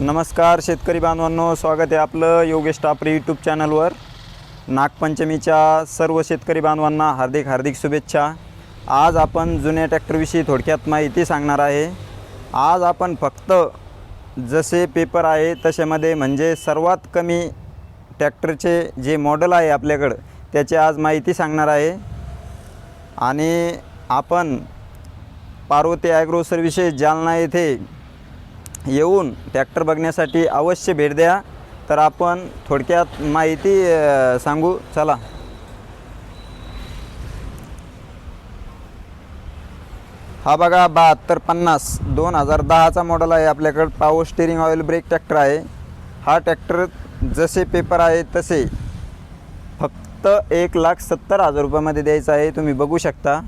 नमस्कार शेतकरी बांधवांनो स्वागत आहे आपलं योगेश टापरे यूट्यूब चॅनलवर नागपंचमीच्या सर्व शेतकरी बांधवांना हार्दिक हार्दिक शुभेच्छा. आज आपण जुन्या ट्रॅक्टरविषयी थोडक्यात माहिती सांगणार आहे. आज आपण फक्त जसे पेपर आहे तशामध्ये म्हणजे सर्वात कमी ट्रॅक्टरचे जे मॉडेल आहे आपल्याकडं त्याची आज माहिती सांगणार आहे. आणि आपण पार्वती ॲग्रो सर्व्हिसेस जालना येथे येऊन ट्रॅक्टर बघण्यासाठी अवश्य भेट द्या. तर आपण थोडक्यात माहिती सांगू. चला. हा बघा बहात्तर पन्नास. दोन हजार दहाचा मॉडेल आहे आपल्याकडं. Power steering oil brake tractor आहे. हा ट्रॅक्टर जसे पेपर आहे तसे फक्त एक लाख सत्तर हजार रुपयामध्ये द्यायचा आहे. तुम्ही बघू शकता.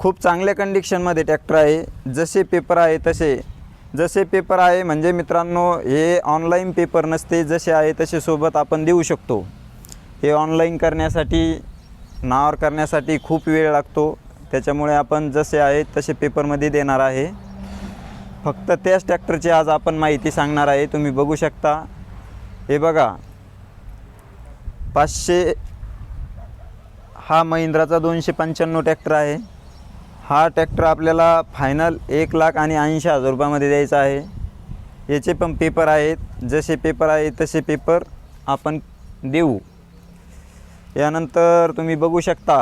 खूप चांगल्या कंडिशनमध्ये ट्रॅक्टर आहे. जसे पेपर आहे तसे जसे पेपर आहे म्हणजे मित्रांनो हे ऑनलाईन पेपर नसते जसे आहे तसे सोबत आपण देऊ शकतो. हे ऑनलाईन करण्यासाठी नावावर करण्यासाठी खूप वेळ लागतो. त्याच्यामुळे आपण जसे आहे तसे पेपरमध्ये देणार आहे. फक्त त्याच ट्रॅक्टरची आज आपण माहिती सांगणार आहे तुम्ही बघू शकता. हे बघा. पाचशे हा महिंद्राचा दोनशे पंच्याण्णव ट्रॅक्टर आहे. हा ट्रॅक्टर आपल्याला फायनल एक लाख आणि ऐंशी हजार रुपयामध्ये द्यायचा आहे. याचे पण पेपर आहेत. जसे पेपर आहे तसे पेपर आपण देऊ. यानंतर तुम्ही बघू शकता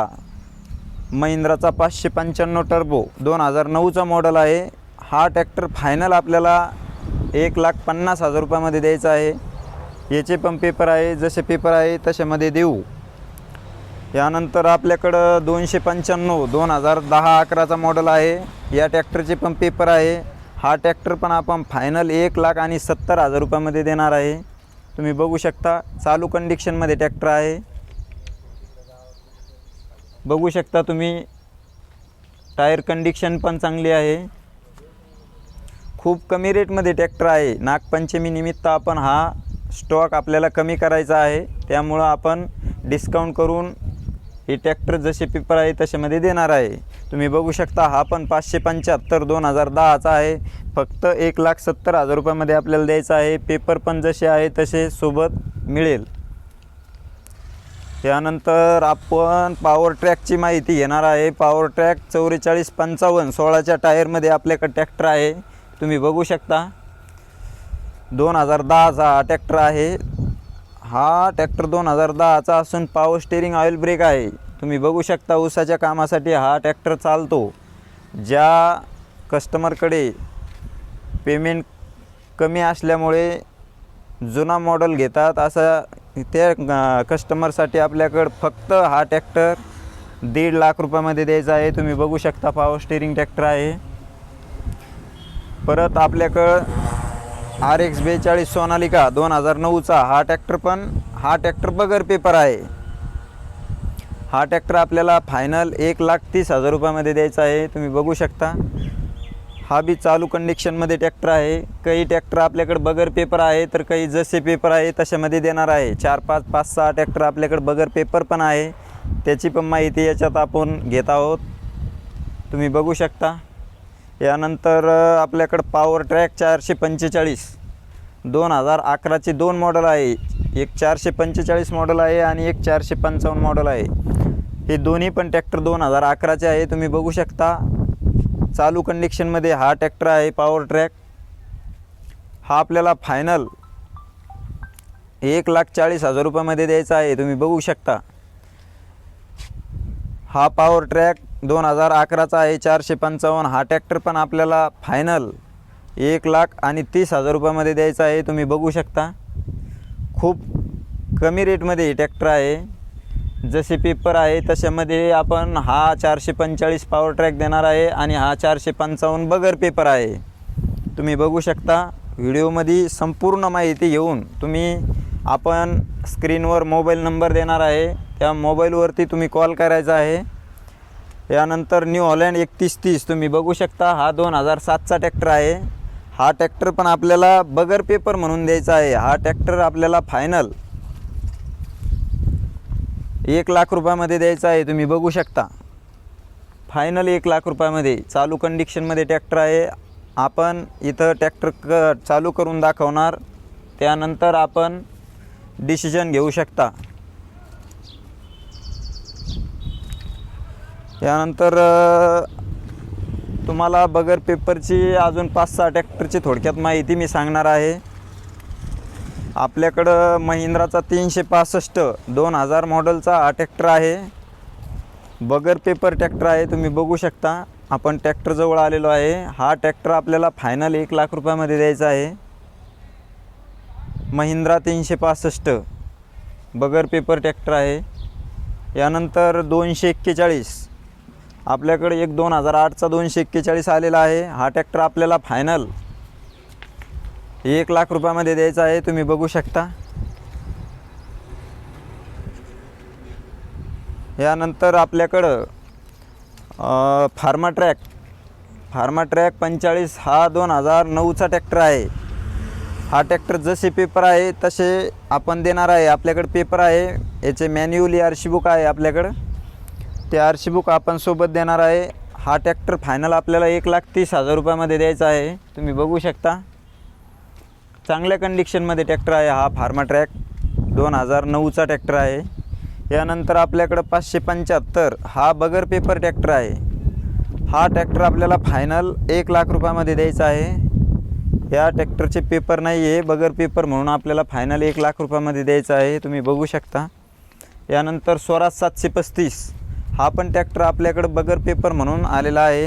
महिंद्राचा पाचशे पंच्याण्णव टर्बो दोन हजार नऊचा मॉडल आहे. हा ट्रॅक्टर फायनल आपल्याला एक लाख पन्नास हजार रुपयामध्ये द्यायचा आहे. याचे पण पेपर आहे. जसे पेपर आहे तशामध्ये देऊ. यानंतर आपल्याकडं दोनशे पंच्याण्णव दोन हजार दहा अकराचा मॉडल आहे. या ट्रॅक्टरचे पण पेपर आहे. हा ट्रॅक्टर पण आपण फायनल एक लाख आणि सत्तर हजार रुपयामध्ये देणार आहे. तुम्ही बघू शकता चालू कंडिशनमध्ये ट्रॅक्टर आहे. बघू शकता तुम्ही टायर कंडिशन पण चांगली आहे. खूप कमी रेटमध्ये ट्रॅक्टर आहे. नागपंचमीनिमित्त आपण हा स्टॉक आपल्याला कमी करायचा आहे. त्यामुळं आपण डिस्काउंट करून हे ट्रॅक्टर जसे पेपर आहे तशामध्ये देणार आहे. तुम्ही बघू शकता हा पण पाचशे पंच्याहत्तर दोन हजार दहाचा आहे. फक्त एक लाख सत्तर हजार रुपयामध्ये आपल्याला द्यायचा आहे. पेपर पण जसे आहे तसे सोबत मिळेल. त्यानंतर आपण पॉवर ट्रॅकची माहिती घेणार आहे. पॉवर ट्रॅक चौवेचाळीस पंचावन्न सोळाच्या टायरमध्ये आपल्याकडे ट्रॅक्टर आहे. तुम्ही बघू शकता. दोन हजार दहाचा हा ट्रॅक्टर आहे. हा ट्रॅक्टर दोन हजार दहाचा असून पावर स्टेरिंग ऑइल ब्रेक आहे. तुम्ही बघू शकता ऊसाच्या कामासाठी हा ट्रॅक्टर चालतो. ज्या कस्टमरकडे पेमेंट कमी असल्यामुळे जुना मॉडल घेतात असा त्या कस्टमरसाठी आपल्याकडं फक्त हा ट्रॅक्टर दीड लाख रुपयामध्ये द्यायचा आहे. तुम्ही बघू शकता पावर स्टेरिंग ट्रॅक्टर आहे. परत आपल्याकडं आर एक्स बेचाळीस सोनालिका दोन हजार नऊचा हा ट्रॅक्टर पण हा ट्रॅक्टर बगर पेपर आहे. हा ट्रॅक्टर आपल्याला फायनल एक लाख तीस हजार रुपयामध्ये द्यायचा आहे. तुम्ही बघू शकता. हा बी चालू कंडिशनमध्ये ट्रॅक्टर आहे. काही ट्रॅक्टर आपल्याकडे बगर पेपर आहे तर काही जसे पेपर आहे तशामध्ये देणार आहे. चार पाच पाच सहा ट्रॅक्टर आपल्याकडे बगर पेपर पण आहे. त्याची पण माहिती याच्यात आपण घेत आहोत. तुम्ही बघू शकता. यानंतर आपल्याकडं पॉवर ट्रॅक चारशे पंचेचाळीस. दोन हजार अकराचे दोन मॉडल आहे. एक चारशे पंचेचाळीस मॉडल आहे आणि एक चारशे पंचावन्न मॉडल आहे. हे दोन्ही पण ट्रॅक्टर दोन हजार अकराचे आहे. तुम्ही बघू शकता. चालू कंडिशनमध्ये हा ट्रॅक्टर आहे पॉवर ट्रॅक हा आपल्याला फायनल एक लाख चाळीस हजार रुपयामध्ये द्यायचा आहे. तुम्ही बघू शकता. हा पॉवर ट्रॅक दोन हजार अकराचा आहे. चारशे पंचावन्न. हा ट्रॅक्टर पण आपल्याला फायनल एक लाख आणि तीस हजार रुपयामध्ये द्यायचा आहे. तुम्ही बघू शकता. खूप कमी रेटमध्ये हे ट्रॅक्टर आहे. जसे पेपर आहे तशामध्ये आपण हा चारशे पंचेचाळीस पॉवर ट्रॅक देणार आहे आणि हा चारशे पंचावन्न बगर पेपर आहे. तुम्ही बघू शकता. व्हिडिओमध्ये संपूर्ण माहिती घेऊन तुम्ही आपण स्क्रीनवर मोबाईल नंबर देणार आहे. त्या मोबाईलवरती तुम्ही कॉल करायचा आहे. यानंतर न्यू हॉलँड एकतीस तीस तुम्ही बघू शकता हा दोन हजार सातचा ट्रॅक्टर आहे. हा ट्रॅक्टर पण आपल्याला बगर पेपर म्हणून द्यायचा आहे. हा ट्रॅक्टर आपल्याला फायनल एक लाख रुपयामध्ये द्यायचा आहे तुम्ही बघू शकता. फायनल एक लाख रुपयामध्ये चालू कंडिशनमध्ये ट्रॅक्टर आहे. आपण इथं ट्रॅक्टर क चालू करून दाखवणार. त्यानंतर आपण डिसिजन घेऊ शकता. यानंतर तुम्हाला बगर पेपरची अजून पाच सहा ट्रॅक्टरची थोडक्यात माहिती मी सांगणार आहे. आपल्याकडं महिंद्राचा तीनशे पासष्ट दोन हजार मॉडेलचा हा ट्रॅक्टर आहे. बगर पेपर ट्रॅक्टर आहे तुम्ही बघू शकता. आपण ट्रॅक्टरजवळ आलेलो आहे. हा ट्रॅक्टर आपल्याला फायनल एक लाख रुपयामध्ये द्यायचा आहे. महिंद्रा तीनशे पासष्ट बगर पेपर ट्रॅक्टर आहे. यानंतर दोनशे एक्केचाळीस आपल्याकडे एक दोन हजार आठचा दोनशे एक्केचाळीस आलेला आहे. हा ट्रॅक्टर आपल्याला फायनल एक लाख रुपयामध्ये द्यायचा आहे. तुम्ही बघू शकता. यानंतर आपल्याकडं फार्मा ट्रॅक. फार्मा ट्रॅक पंचेचाळीस हा दोन हजार नऊचा ट्रॅक्टर आहे. हा ट्रॅक्टर जसे पेपर आहे तसे आपण देणार आहे. आपल्याकडे पेपर आहे. याचे मॅन्युअली आरशी बुक आहे आपल्याकडं. ते आरशी बुक आपण सोबत देणार आहे. हा ट्रॅक्टर फायनल आपल्याला एक लाख तीस हजार रुपयामध्ये द्यायचा आहे. तुम्ही बघू शकता. चांगल्या कंडिशनमध्ये ट्रॅक्टर आहे. हा फार्मा ट्रॅक दोन हजार नऊचा ट्रॅक्टर आहे. यानंतर आपल्याकडं पाचशे पंच्याहत्तर हा बगर पेपर ट्रॅक्टर आहे. हा ट्रॅक्टर आपल्याला फायनल एक लाख रुपयामध्ये द्यायचा आहे. या ट्रॅक्टरचे पेपर नाही आहे बगर पेपर म्हणून आपल्याला फायनल एक लाख रुपयामध्ये द्यायचा आहे. तुम्ही बघू शकता. यानंतर स्वराज सातशे पस्तीस. हा पण ट्रॅक्टर आपल्याकडं बगर पेपर म्हणून आलेला आहे.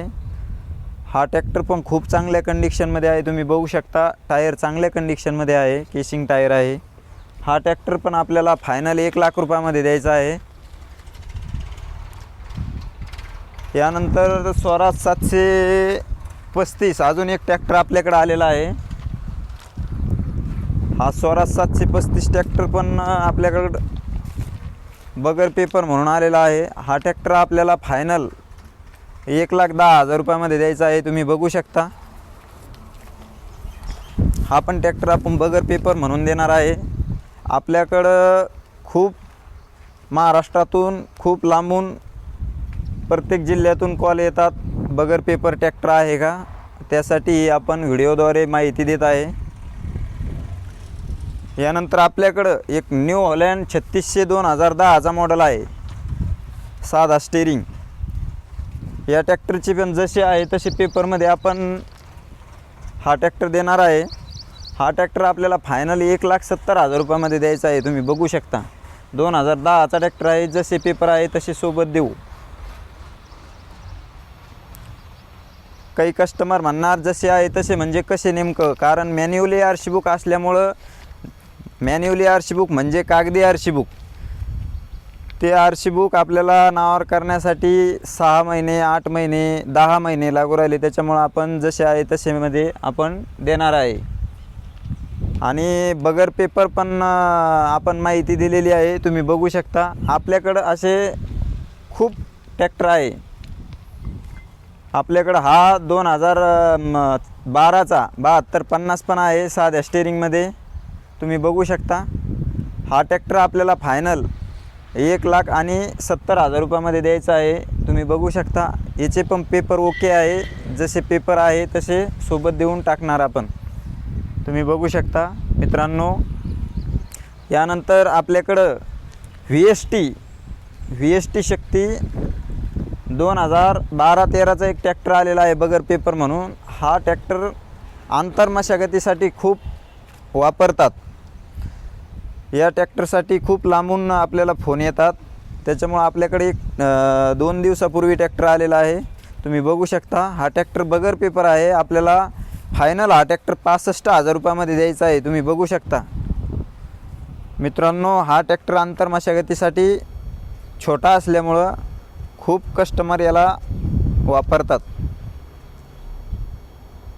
हा ट्रॅक्टर पण खूप चांगल्या कंडिशनमध्ये आहे. तुम्ही बघू शकता टायर चांगल्या कंडिशनमध्ये आहे. केसिंग टायर आहे. हा ट्रॅक्टर पण आपल्याला फायनल एक लाख रुपयामध्ये द्यायचा आहे. यानंतर स्वराज सातशे पस्तीस अजून एक ट्रॅक्टर आपल्याकडे आलेला आहे. हा स्वराज सातशे पस्तीस ट्रॅक्टर पण आपल्याकडं बगर पेपर म्हणून आलेला आहे. हा ट्रॅक्टर आपल्याला फायनल एक लाख दहा हजार रुपयामध्ये द्यायचा आहे. तुम्ही बघू शकता. हा पण ट्रॅक्टर आपण बगर पेपर म्हणून देणार आहे. आपल्याकडं खूप महाराष्ट्रातून खूप लांबून प्रत्येक जिल्ह्यातून कॉल येतात. बगर पेपर ट्रॅक्टर आहे का? त्यासाठी आपण व्हिडिओद्वारे माहिती देत आहे. यानंतर आपल्याकडं एक न्यू हॉलँड छत्तीसशे दोन हजार दहाचा मॉडेल आहे. साधा स्टेरिंग या ट्रॅक्टरची पण जशी आहे तशी पेपरमध्ये आपण हा ट्रॅक्टर देणार आहे. हा ट्रॅक्टर आपल्याला फायनल एक लाख सत्तर हजार रुपयामध्ये द्यायचा आहे. तुम्ही बघू शकता. दोन हजार दहाचा ट्रॅक्टर आहे जसे पेपर आहे तसे सोबत देऊ. काही कस्टमर म्हणणार जसे आहे तसे म्हणजे कसे नेमकं? कारण मॅन्युअली आरशी बुक असल्यामुळं मॅन्युअली आरशी बुक म्हणजे कागदी आरशी बुक ते आरशी बुक आपल्याला नावावर करण्यासाठी सहा महिने आठ महिने दहा महिने लागू राहिले. त्याच्यामुळं आपण जसे आहे तसेमध्ये आपण देणार आहे. आणि बगर पेपर पण आपण माहिती दिलेली आहे. तुम्ही बघू शकता. आपल्याकडं असे खूप ट्रॅक्टर आहे. आपल्याकडं हा दोन हजार बाराचा बहात्तर पन्नास पण आहे साध्या स्टेरिंगमध्ये तुम्ही बघू शकता. हा ट्रॅक्टर आपल्याला फायनल एक लाख आणि सत्तर हजार रुपयामध्ये द्यायचा आहे. तुम्ही बघू शकता. याचे पण पेपर ओके आहे. जसे पेपर आहे तसे सोबत देऊन टाकणार आपण. तुम्ही बघू शकता. मित्रांनो यानंतर आपल्याकडं V S T V S T Shakti दोन हजार बारा तेराचा एक ट्रॅक्टर आलेला आहे. बगर पेपर म्हणून. हा ट्रॅक्टर आंतरमशागतीसाठी खूप वापरतात. या ट्रॅक्टरसाठी खूप लांबून आपल्याला फोन येतात. त्याच्यामुळं आपल्याकडे एक दोन दिवसापूर्वी ट्रॅक्टर आलेला आहे. तुम्ही बघू शकता हा ट्रॅक्टर बगर पेपर आहे. आपल्याला फायनल हा ट्रॅक्टर पासष्ट हजार रुपयामध्ये द्यायचा आहे. तुम्ही बघू शकता. मित्रांनो हा ट्रॅक्टर आंतरमशागतीसाठी छोटा असल्यामुळं खूप कस्टमर याला वापरतात.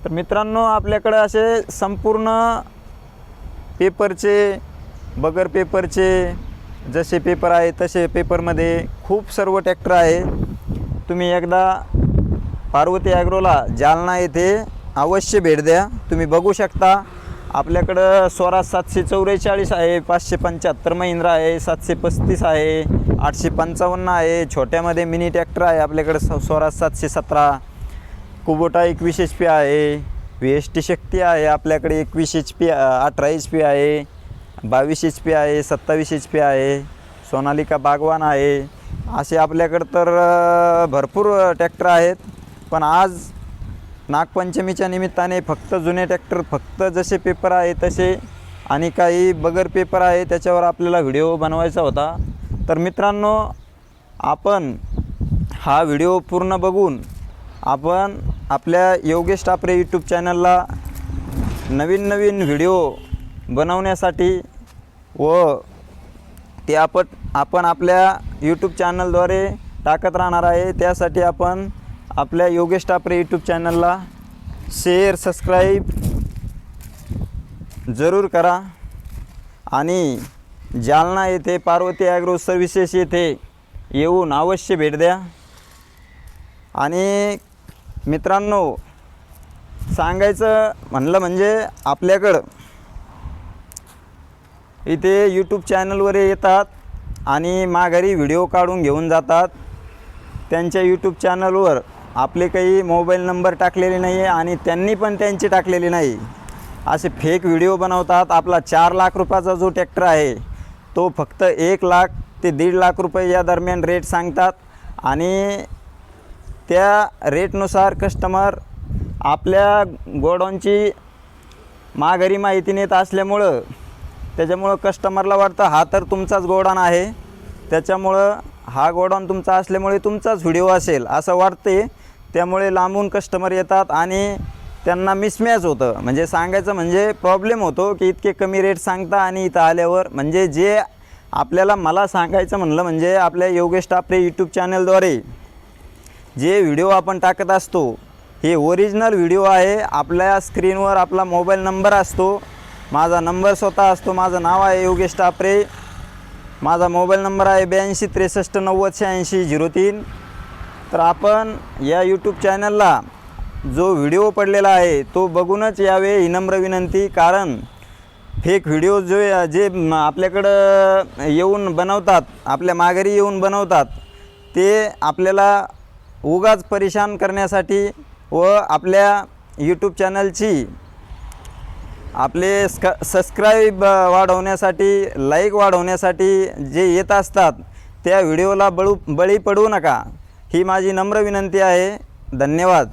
तर मित्रांनो आपल्याकडं असे संपूर्ण पेपरचे बगर पेपरचे जसे पेपर आहे तसे पेपरमध्ये खूप सर्व ट्रॅक्टर आहे. तुम्ही एकदा पार्वती ॲग्रोला जालना येथे अवश्य भेट द्या. तुम्ही बघू शकता आपल्याकडं स्वराज सातशे चौवेचाळीस आहे पाचशे पंच्याहत्तर महिंद्रा आहे सातशे पस्तीस आहे आठशे पंचावन्न आहे छोट्यामध्ये मिनी ट्रॅक्टर आहे आपल्याकडं स स्वराज सातशे सतरा कुबोटा एकवीस एच पी आहे व्ही एस टी शक्ती आहे आपल्याकडे एकवीस एच पी अठरा एच पी आहे. बावीस एच पी आहे सत्तावीस एच पी आहे सोनालिका बागवान आहे. असे आपल्याकडं तर भरपूर ट्रॅक्टर आहेत. पण आज नागपंचमीच्या निमित्ताने फक्त जुने ट्रॅक्टर फक्त जसे पेपर आहे तसे आणि काही बगर पेपर आहे त्याच्यावर आपल्याला व्हिडिओ बनवायचा होता. तर मित्रांनो आपण हा व्हिडिओ पूर्ण बघून आपण आपल्या योगेश टापरे यूट्यूब चॅनलला नवीन नवीन व्हिडिओ बनवण्यासाठी व ते आपण आपण आपल्या यूट्यूब चॅनलद्वारे टाकत राहणार आहे. त्यासाठी आपण आपल्या योगेश टापरे यूट्यूब चॅनलला शेअर सबस्क्राईब जरूर करा. आणि जालना येथे पार्वती ॲग्रो सर्व्हिसेस येथे येऊन अवश्य भेट द्या. आणि मित्रांनो सांगायचं म्हणलं म्हणजे आपल्याकडं इथे यूट्यूब चॅनलवर येतात आणि माघारी व्हिडिओ काढून घेऊन जातात. त्यांच्या यूट्यूब चॅनलवर आपले काही मोबाईल नंबर टाकलेले नाही आहे आणि त्यांनी पण त्यांचे टाकलेले नाही. असे फेक व्हिडिओ बनवतात. आपला चार लाख रुपयाचा जो ट्रॅक्टर आहे तो फक्त एक लाख ते दीड लाख रुपये या दरम्यान रेट सांगतात. आणि त्या रेटनुसार कस्टमर आपल्या गोडाऊनची माघारी माहिती नेत असल्यामुळं त्याच्यामुळं कस्टमरला वाटतं हा तर तुमचाच गोडाऊन आहे. त्याच्यामुळं हा गोडाऊन तुमचा असल्यामुळे तुमचाच व्हिडिओ असेल असं वाटते त्यामुळे लांबून कस्टमर येतात आणि त्यांना मिसमॅच होतं. म्हणजे सांगायचं म्हणजे प्रॉब्लेम होतो की इतके कमी रेट सांगता आणि इथं आल्यावर. म्हणजे जे आपल्याला मला सांगायचं म्हणलं म्हणजे आपल्या योगेश टापरे यूट्यूब चॅनलद्वारे जे व्हिडिओ आपण टाकत असतो हे ओरिजिनल व्हिडिओ आहे. आपल्या स्क्रीनवर आपला मोबाईल नंबर असतो. माझा नंबर स्वतः असतो माझं नाव आहे योगेश टापरे. माझा मोबाईल नंबर आहे ब्याऐंशी त्रेसष्ट नव्वद शहाऐंशी झिरो तीन. तर आपण या यूट्यूब चॅनलला जो व्हिडिओ पडलेला आहे तो बघूनच यावे ही नम्र विनंती. कारण फेक व्हिडिओ जो जे आपल्याकडं येऊन बनवतात आपल्या माघारी येऊन बनवतात ते आपल्याला उगाच परेशान करण्यासाठी व आपल्या यूट्यूब चॅनलची आपले स्क सबस्क्राईब वाढवण्यासाठी लाईक वाढवण्यासाठी जे येत असतात त्या व्हिडिओला बळू बळी पडू नका. ही माझी नम्र विनंती आहे. धन्यवाद.